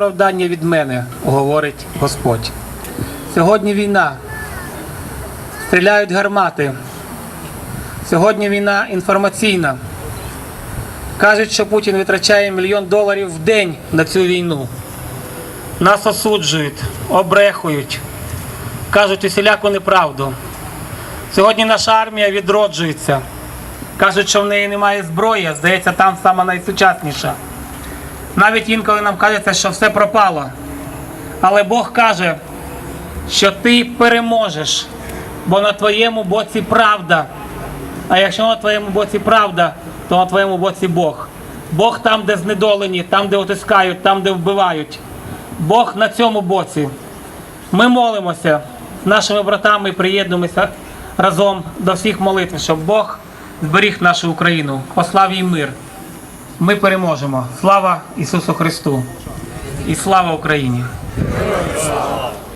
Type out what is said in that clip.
Оправдання від мене, говорить Господь. Сьогодні війна. Стріляють гармати. Сьогодні війна інформаційна. Кажуть, що Путін витрачає мільйон доларів в день на цю війну. Нас осуджують, обрехують, кажуть усіляку неправду. Сьогодні наша армія відроджується. Кажуть, що в неї немає зброї, здається, там сама найсучасніша. Навіть інколи нам кажеться, що все пропало. Але Бог каже, що ти переможеш, бо на твоєму боці правда. А якщо на твоєму боці правда, то на твоєму боці Бог. Бог там, де знедолені, там, де утискають, там, де вбивають. Бог на цьому боці. Ми молимося з нашими братами, приєднуємося разом до всіх молитв, щоб Бог зберіг нашу Україну, послав їй мир. Ми переможемо. Слава Ісусу Христу! І слава Україні!